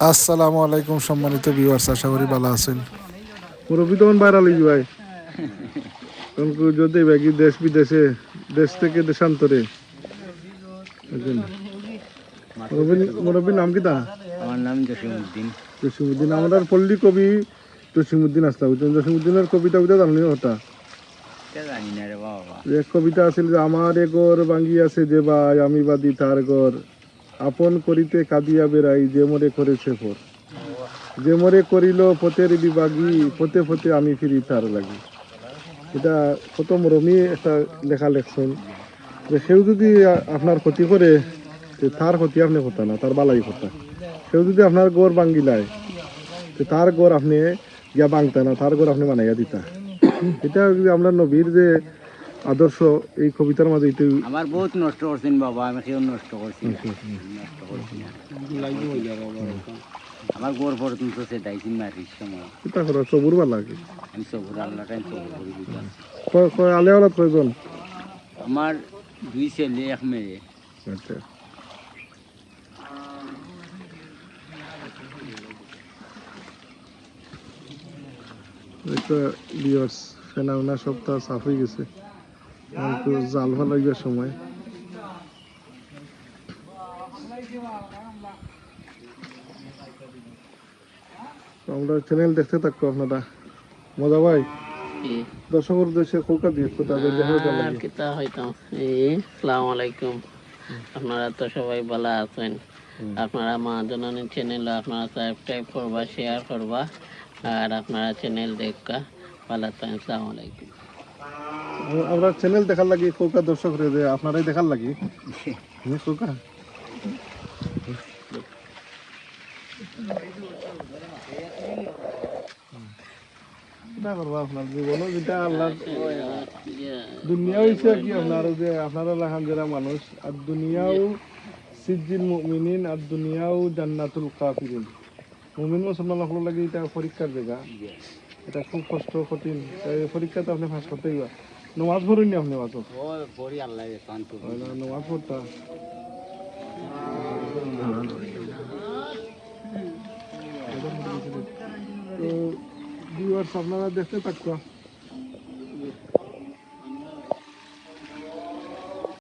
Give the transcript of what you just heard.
আসসালামু আলাইকুম সম্মানিত ভিউয়ার্স আশা করি ভালো আছেন। মুরব্বী তখন বাইরে লিখি ভাই। তখন কেউ যদি ব্যাগি দেশ বিদেশে দেশ থেকে দেশান্তরে। মুরব্বীর নাম কি তা? আমার নাম জসিমুদ্দিন জসিমুদ্দিন আমাদের পল্লী কবি জসিমুদ্দিন আসলা বুঝলেন জসিমুদ্দিনের কবিতা কবিতা জানলি কথা কে জানি না রে বাবা। যে এক কবিতা আছিল যে আমার এ ঘর ভাঙ্গি আছে যে ভাই আমি বাদি তার ঘর। আপন করিতে কাঁদিয়া বেড়াই, যে মরে করেছে পর যে মরে করিল পথের বিভাগী পথে পথে আমি ফিরি তার লাগি। এটা কত মরমি একটা লেখা লেখছেন যে সেও যদি আপনার ক্ষতি করে তার ক্ষতি আপনি কথা না, তার বালাই কথা সেও যদি আপনার গড় ভাঙ্গিলায় তো তার গড় আপনি গিয়া ভাঙতা না, তার গড় আপনি বানাইয়া দিতা। এটা আমরা নবীর যে আদর্শ এই কবিতার মাঝে একটু আমার বহুত নষ্ট করছেন বাবা আমি কেউ নষ্ট করছি না। নষ্ট করছি না। আমার গোর পর্যন্ত সে দাইছি মারির সময়। চিন্তা করো সবুর ভালো লাগে আমি সবুর আল্লাহ টাইম সবুর করে কয়- কয় আলে আলাদ কয়জন? আমার দুই ছেলে এক মেয়ে। আচ্ছা। একটা বিয়ার্স ফেনা উনা সপ্তাহ সাফ হয়ে গেছে। জাল লাগবে সময়। আমরা চ্যানেল দেখতে থাকব আপনারা। মজা ভাই? দর্শকের উদ্দেশ্যে কলকাতা দিয়ে তাদের দেখা আর হইতাম এই আলাইকুম। আপনারা তো সবাই ভালো আছেন। আপনারা মা জননী চ্যানেল আপনারা সাবস্ক্রাইব করবা শেয়ার করবা। আর আপনারা চ্যানেল দেখা ভালো থাকেন আলাইকুম। আমরা চ্যানেল দেখার লাগি কৌকা দর্শক রে যে আপনারাই দেখার লাগি। কৌকা আপনার জীবন যেটা আল্লাহ দুনিয়া হইছে কি আপনার যে আপনারা লাখান যারা মানুষ আর দুনিয়াও সিজিল মুমিনিন আর দুনিয়াও জান্নাতুল কাফিরিন। মুমিন মুসলমান হলো লাগে এটা পরীক্ষার জায়গা। এটা খুব কষ্ট কঠিন। তাই পরীক্ষাতে আপনি ফাঁস করতে গেবা নমাজ পড়ুন আপনি মাত্র? পরি আল্লাহ শান্ত নমাজ পড়তা তো ভিউয়ার্স আপনারা দেখতে থাকুন